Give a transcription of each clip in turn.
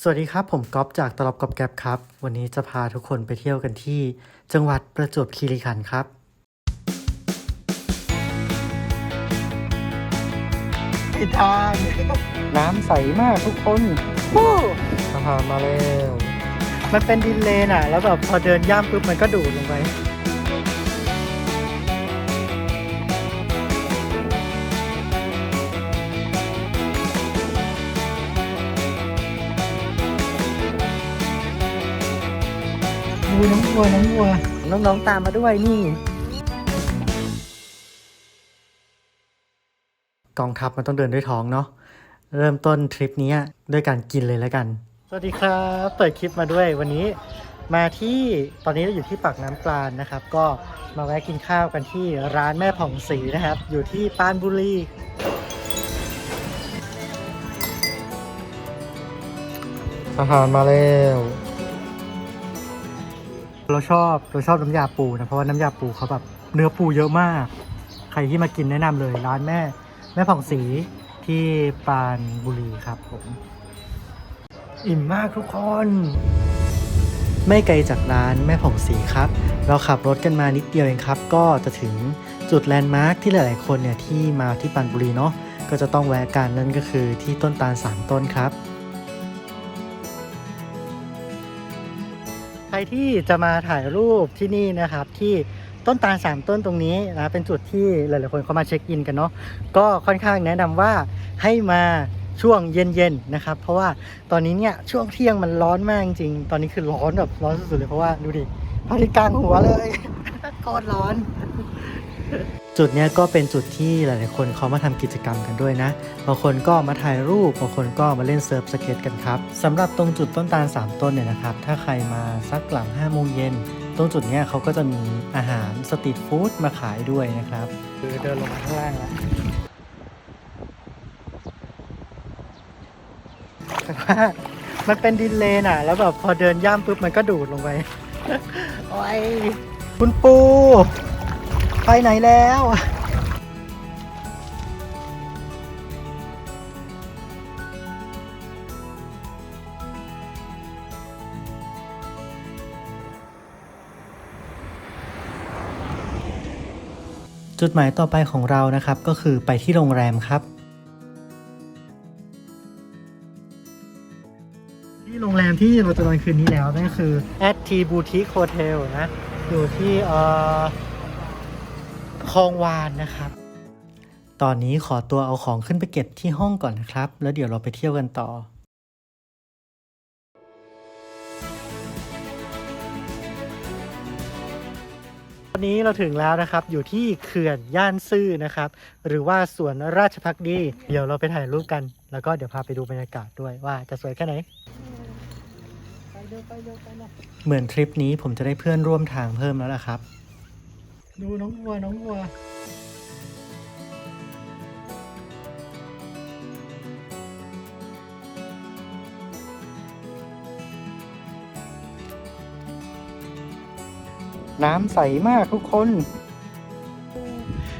สวัสดีครับ ผมก๊อฟจากตลบกอบแก๊บครับ วันนี้จะพาทุกคนไปเที่ยวกันที่ จังหวัดประจวบคีรีขันธ์ครับผิดทางน้ำใสมากทุกคนวู้สะพานมาแล้ว มันเป็นดินเลนอะ แล้วแบบพอเดินย่ำปุ๊บมันก็ดูดลงไป ดูน้องวัวน้องวัวน้องๆตามมาด้วยนี่ กองทัพมันต้องเดินด้วยท้องเนาะเริ่มต้นทริปนี้ด้วยการกินเลยแล้วกัน สวัสดีครับ เปิดคลิปมาด้วยวันนี้มาที่ตอนนี้เราอยู่ที่ปากน้ำปลานนะครับ ก็มาแวะกินข้าวกันที่ร้านแม่ผ่องศรีนะครับ อยู่ที่ปรานบุรีสะพานมาแล้ว เราชอบเราชอบน้ำยาปูนะเพราะว่าน้ำยาปูเขาแบบเนื้อปูเยอะมาก ใครที่มากินแนะนำเลยร้านแม่ แม่ผ่องศรีที่ปานบุรีครับผม อิ่มมากทุกคน ไม่ไกลจากร้านแม่ผ่องศรีครับ เราขับรถกันมานิดเดียวเองครับ ก็จะถึงจุดแลนด์มาร์คที่หลาย ๆ คนเนี่ยที่มาที่ปานบุรีเนาะก็จะต้องแวะกันนั่นก็คือที่ต้นตาลสามต้นครับ รที่จะมาถ่ายรูปที่นี่นะครับ ที่ต้นตาลสามต้นตรงนี้นะเป็นจุดที่หลายๆคนเขามาเช็คอินกันเนาะก็ค่อนข้างแนะนำว่าให้มาช่วงเย็นๆนะครับ เพราะว่าตอนนี้เนี่ยช่วงเที่ยงมันร้อนมากจริงๆตอนนี้คือร้อนแบบร้อนสุดๆเลยเพราะว่าดูดิพระอาทิตย์กลางหัวเลยโคตรร้อน จุดเนี้ยก็เป็นจุดที่หลายๆคนเขามาทำกิจกรรมกันด้วยนะ บางคนก็มาถ่ายรูป บางคนก็มาเล่นเซิร์ฟสเก็ตกันครับสำหรับตรงจุดต้นตาล 3 ต้นเนี่ยนะครับ ถ้าใครมาสักหลัง5โมงเย็น ตรงจุดเนี้ยเขาก็จะมีอาหารสตรีทฟู้ดมาขายด้วยนะครับ คือเดินลงมาข้างล่างแล้วแต่ว่ามันเป็นดินเลนอะ แล้วแบบพอเดินย่ำปุ๊บมันก็ดูดลงไป โอ้ยคุณปู ไปไหนแล้วจุดหมายต่อไปของเรานะครับก็คือไปที่โรงแรมครับ ที่โรงแรมที่เราจะนอนคืนนี้แล้วนั่นก็คือ at T Boutique Hotel นะ อยู่ที่เอ่อ คลองวานนะครับ ตอนนี้ขอตัวเอาของขึ้นไปเก็บที่ห้องก่อนนะครับ แล้วเดี๋ยวเราไปเที่ยวกันต่อตอนนี้เราถึงแล้วนะครับอยู่ที่เขื่อนย่านซื่อนะครับ หรือว่าสวนราชพักดีเดี๋ยวเราไปถ่ายรูปกัน แล้วก็เดี๋ยวพาไปดูบรรยากาศด้วยว่าจะสวยแค่ไหนไปเร็วไไเร็วเหมือนทริปนี้ผมจะได้เพื่อนร่วมทางเพิ่มแล้วล่ะครับ ดูน้องวัวน้องวัวน้ำใสมากทุกคน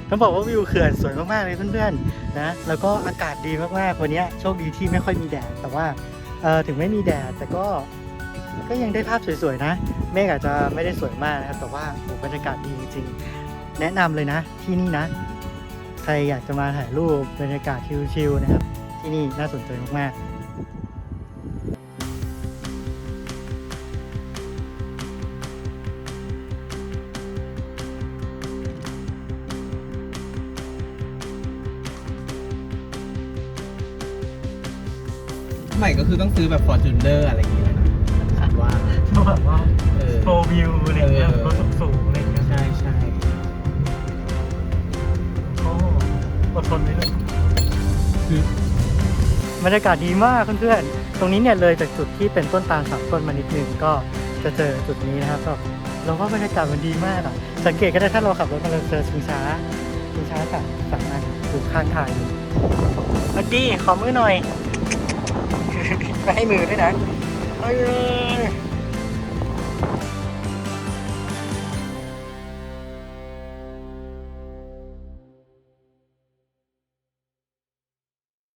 ต้องบอกว่าวิวเขื่อนสวยมาก ๆ เลยเพื่อน ๆ นะ แล้วก็อากาศดีมาก ๆ วันนี้โชคดีที่ไม่ค่อยมีแดด แต่ว่าถึงไม่มีแดดแต่ก็ ก็ยังได้ภาพสวยๆนะ เมฆอาจจะไม่ได้สวยมากนะครับ แต่ว่าโหบรรยากาศดีจริงๆ แนะนำเลยนะ ที่นี่นะ ใครอยากจะมาถ่ายรูปบรรยากาศชิลๆนะครับ ที่นี่น่าสนใจมากๆใหม่ก็คือต้องซื้อแบบ Fortuner อร์อะไรอย่างเงี้ย ก็แบบว่าเออ โฟวิวอะไรเงี้ยเออ รถสูงๆอะไรเงี้ยใช่ใช่โอ้อดทนไปเลยคือบรรยากาศดีมากเพื่อนๆ ตรงนี้เนี่ยเลยจากจุดที่เป็นต้นตาลสามต้นมานิดนึงก็จะเจอจุดนี้นะครับแบบเราว่าบรรยากาศมันดีมากอะสังเกตก็ได้ถ้าเราขับรถมาเราเจอชิงช้าชิงช้ากับฝั่งนั้นอยู่ข้างทางอยู่มาดีขอมือหน่อย ไม่ให้มือด้วยนะเอ้ย